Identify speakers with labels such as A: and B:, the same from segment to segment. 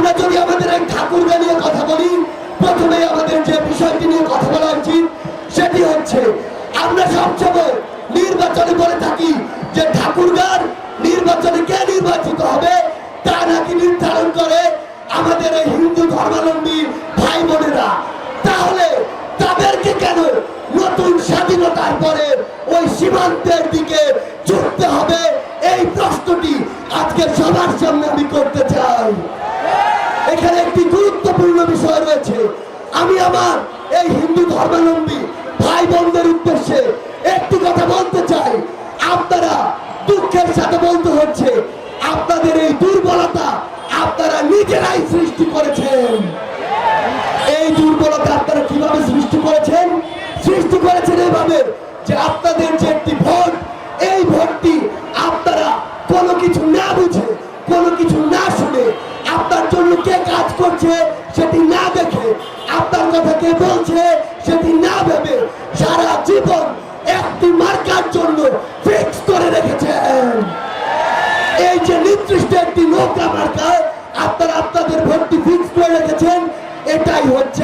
A: আমরা যদি আমাদের এই ঠাকুরগা নিয়ে কথা বলি, প্রথমে আমাদের যে বিষয়টি নিয়ে কথা বলা উচিত, সেটি হচ্ছে, আমরা সবসময় নির্বাচনে বলে থাকি যে ঠাকুরগার নির্বাচনে কে নির্বাচিত হবে, তা নাকি নির্ধারণ করে আমাদের এই হিন্দু ধর্মাবলম্বী ভাই বোনেরা তাহলে তাদেরকে কেন নতুন স্বাধীনতার পরে ওই সীমান্তের দিকে ছুটতে হবে? এই প্রশ্নটি আজকে সবার সামনে আমি করতে চাই। গুরুত্বপূর্ণ বিষয় রয়েছে। আমি আমার এই হিন্দু ধর্মাবলম্বী ভাই বোনদের উদ্দেশ্যে একটি কথা বলতে চাই। আপনারা দুঃখের সাথে বলতে হচ্ছে। আপনাদের এই দুর্বলতা আপনারা নিজেরাই সৃষ্টি করছে সেটি না দেখে, আপনার কথা কে বলছে, সেটি না ভেবে সারা জীবন একটি মার্কার জন্য ফিক্স করে রেখেছেন। এই যে নির্দিষ্ট একটি নৌকা মার্কা, আপনারা আপনাদের ভোটটি ফিক্স করে রেখেছেন, এটাই হচ্ছে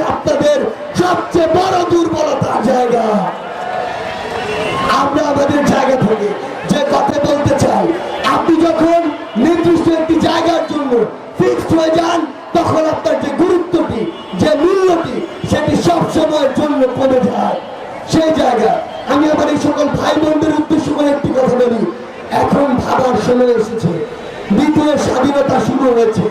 A: তখন আপনার যে গুরুত্বটি, যে মূল্যটি, সেটি সব সময়ের জন্য কমে যায়। সেই জায়গা আমি আমার এই সকল ভাই বোনদের উদ্দেশ্য করে একটি কথা বলি। এখন ভাবার সময় এসেছে। দ্বিতীয় স্বাধীনতা শুরু হয়েছে।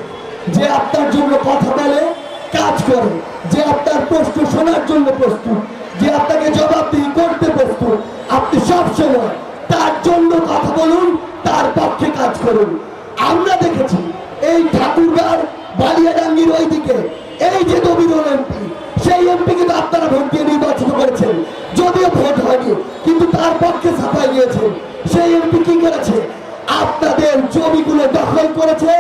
A: যে আপনার জন্য কথা বলে, কাজ করে। যে আপনার প্রশ্ন শোনার জন্য প্রস্তুত। যে আপনাকে জবাবদিহি করতে প্রস্তুত। আপনি সব সময় তার জন্য কথা বলুন, তার পক্ষে কাজ করুন। আমরা দেখেছি, এই ঠাকুরগার বালিয়াডাঙ্গির ওই দিকে এই যে নবীরুল এমপি, সেই এমপিকে তো আপনারা ভোট দিয়ে নির্বাচিত করেছেন। যদিও ভোট হয়নি, কিন্তু তার পক্ষে ছাপাই গিয়েছেন সেই এমপি কি করেছে? আপনাদের জমিগুলো দখল করেছে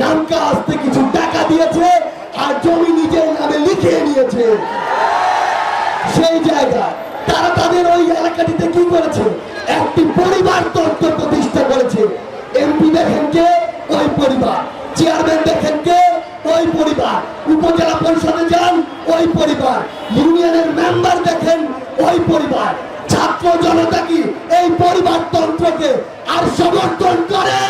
A: নামকা আসতে কিছু টাকা দিয়েছে, আর জমি নিজের নামে লিখিয়ে নিয়েছে। সেই জায়গা, তারা তাদের ওই এলাকাটিতে কি করেছে? একটি পরিবার তন্ত্র প্রতিষ্ঠা করেছে। এমপি দেখেন কে? ওই পরিবার। চেয়ারম্যান দেখেন ওই পরিবার, উপজেলা পরিষদে যান, ওই পরিবার। ইউনিয়নের মেম্বার দেখেন, ওই পরিবার। ছাত্র জনতা কি এই পরিবার তন্ত্রকে আর সমর্থন করে?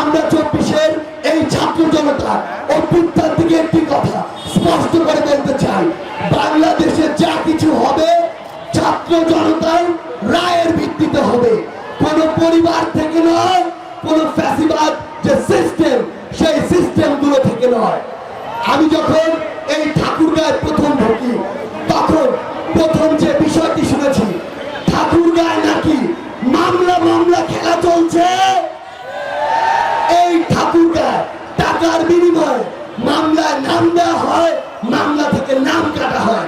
A: আমরা চব্বিশের এই ছাত্র জনতা অভ্যুত্থান থেকে একটি কথা স্পষ্ট করে বলতে চাই। বাংলাদেশে যা কিছু হবে, ছাত্র জনতার রায়ের ভিত্তিতে হবে। কোন পরিবার থেকে নয়, কোন ফ্যাসিবাদ যে সিস্টেম সেই সিস্টেমগুলো থেকে নয়। আমি যখন এই ঠাকুরগাঁয় প্রথম ঢুকি, তখন প্রথম যে বিষয়টি শুনেছি ঠাকুরগাঁয় নাকি মামলা মামলা খেলা চলছে। এই ঠাকুরগায় টাকার বিনিময়ে মামলায় নাম দেওয়া হয়, মামলা থেকে নাম কাটা হয়।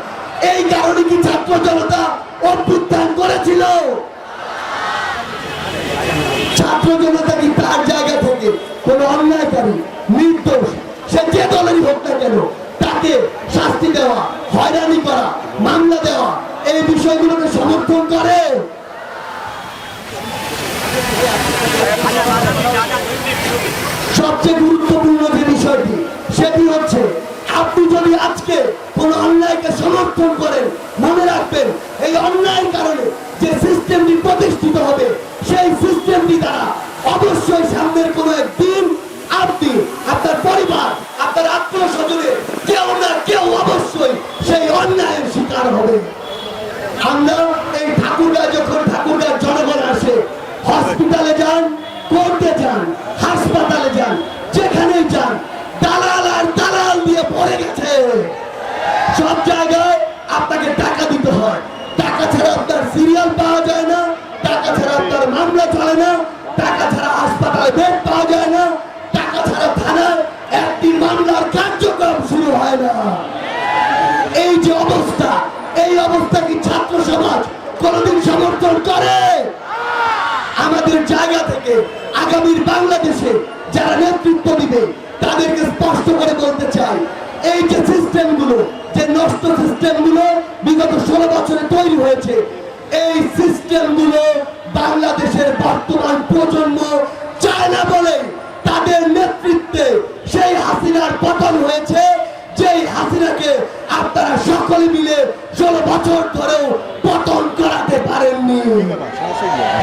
A: এই কারণে কি ছাত্র জনতা অভ্যুত্থান করেছিল? অন্যায়কারী নির্দোষ। সে যে দলেরই হোক না কেন, তাকে শাস্তি দেওয়া, হয়রানি করা, মামলা দেওয়া, এই বিষয়গুলোকে সমর্থন করে। সবচেয়ে গুরুত্বপূর্ণ যে বিষয়টি, সেটি হচ্ছে, আপনি যদি আজকে কোন অন্যায়কে সমর্থন করেন, মনে রাখবেন, এই অন্যায়ের কারণে যে সিস্টেমটি প্রতিষ্ঠিত হবে, সেই সিস্টেমটি দ্বারা অবশ্যই সামনের কোনো একদিন আপনি আপনার পরিবার আপনার আত্মীয় স্বজনের কেউ না কেউ অবশ্যই সেই অন্যায়ের শিকার হবে আমরা এই ঠাকুরগা যখন ঠাকুরগার জনগণ আসে হসপিটালে যান কোর্টে যান, হাসপাতালে যান, যেখানেই যান, দালাল আর দালাল দিয়ে পড়ে গেছে। সব জায়গায় আপনাকে টাকা দিতে হয়। টাকা ছাড়া আপনার সিরিয়াল পাওয়া যায় না, টাকা ছাড়া আপনার মামলা চলে না, টাকা ছাড়া হাসপাতালে বেড পাওয়া যায় না, টাকা ছাড়া থানায় একটি মামলার কার্যক্রম শুরু হয় না। এই যে অবস্থা, এই অবস্থা কি ছাত্র সমাজ কোনদিন সমর্থন করে? জায়গা থেকে আগামীর বাংলাদেশে যারা নেতৃত্ব দিবে, তাদেরকে স্পষ্ট করে বলতে চাই, এই যে সিস্টেমগুলো যে নষ্ট সিস্টেমগুলো বিগত ষোলো বছরে তৈরি হয়েছে, এই সিস্টেমগুলো বাংলাদেশের বর্তমান প্রজন্ম চায় না বলে তাদের নেতৃত্বে সেই হাসিনার পতন হয়েছে। যেই হাসিনাকে আপনারা সকলে মিলে ষোলো বছর ধরেও পতন করাতে পারেননি।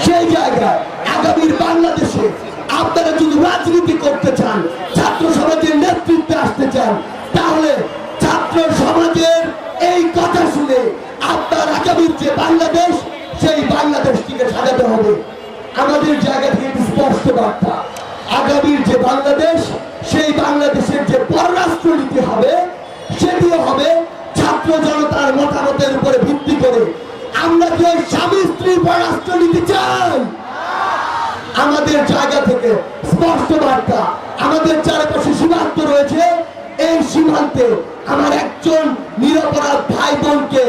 A: সেই জায়গায় আগামীর বাংলাদেশে আপনারা যদি রাজনীতি করতে চান, ছাত্র সমাজের নেতৃত্বে আসতে চান, তাহলে ছাত্র সমাজের এই কথা শুনে আপনার আগামীর যে বাংলাদেশ, সেই বাংলাদেশটিকে সাজাতে হবে। আমাদের জায়গা থেকে স্পষ্ট বার্তা। আগামীর যে বাংলাদেশ, সেই বাংলাদেশের যে পররাষ্ট্র নীতি হবে, সেটিও হবে ছাত্র জনতার মতামতের উপরে ভিত্তি করে। আমরা কি ওই স্বামী স্ত্রীর পররাষ্ট্র নীতি চাই? আমাদের জায়গা থেকে স্পষ্ট বার্তা, আমাদের চারপাশে সীমান্ত রয়েছে। এই সীমান্তে আমার একজন নিরপরাধ ভাই বোনকে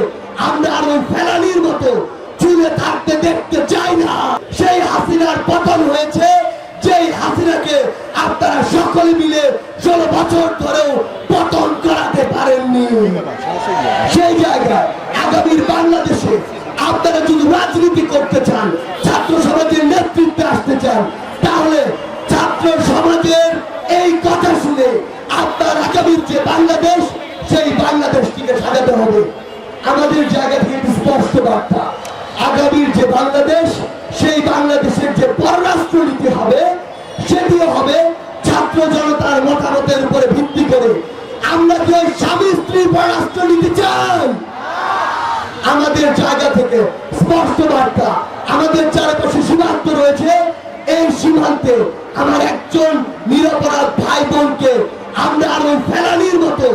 A: আমরা আর ওই ফেলানির মতো চুলে থাকতে দেখতে চাই না। সেই হাসিনার পতন হয়েছে। যেই হাসিনাকে আপনারা সকলে মিলে ষোলো বছর ধরেও পতন করাতে পারেননি। সেই জায়গায় আগামীর বাংলাদেশে আপনারা যদি রাজনীতি করতে চান, ছাত্র সমাজের নেতৃত্বে আসতে চান, তাহলে ছাত্র সমাজের এই কথা শুনে আপনার আগামীর যে বাংলাদেশ, সেই বাংলাদেশটিকে সাজাতে হবে। আমাদের জায়গা থেকে স্পষ্ট বার্তা, আগামীর যে বাংলাদেশ, সেই বাংলাদেশের যে পররাষ্ট্র নীতি হবে, সেটিও হবে ছাত্র জনতার মতামতের উপরে ভিত্তি করে। আমরা কি ওই স্বামী স্ত্রীর পররাষ্ট্র নীতি চাই? আমাদের জায়গা থেকে স্পষ্ট বার্তা, আমাদের চারপাশে সীমান্ত রয়েছে। এই সীমান্তে আমার একজন নিরপরাধ ভাই বোনকে আমরা আর ওই ফেলানির মতো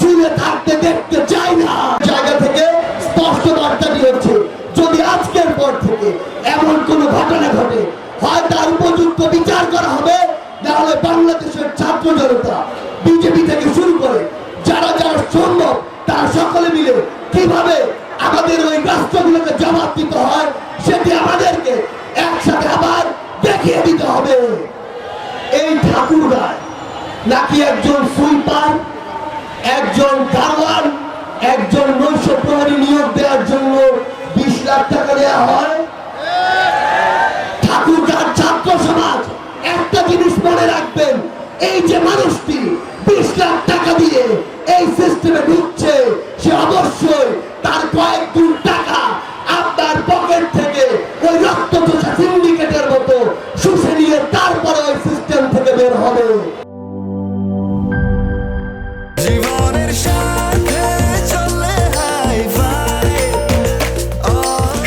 A: চুলে থাকতে দেখতে চাই না। জায়গা থেকে স্পষ্ট বার্তাটি হচ্ছে যদি আজকের পর থেকে এমন কোন ঘটনা ঘটে, হয় তার উপযুক্ত বিচার করা হবে নাহলে বাংলাদেশের ছাত্র জনতা বিজেপি থেকে শুরু করে, যারা যারা সম্ভব, তারা সকলে মিলে কীভাবে আমাদের ওই রাষ্ট্রগুলোকে জবাব দিতে হয়, সেটি আমাদেরকে একসাথে আবার দেখিয়ে দিতে হবে। এই ঠাকুরগায় নাকি একজন সুলতান একজন দারোয়ান, একজন নৈশ প্রহরী নিয়োগ দেওয়ার জন্য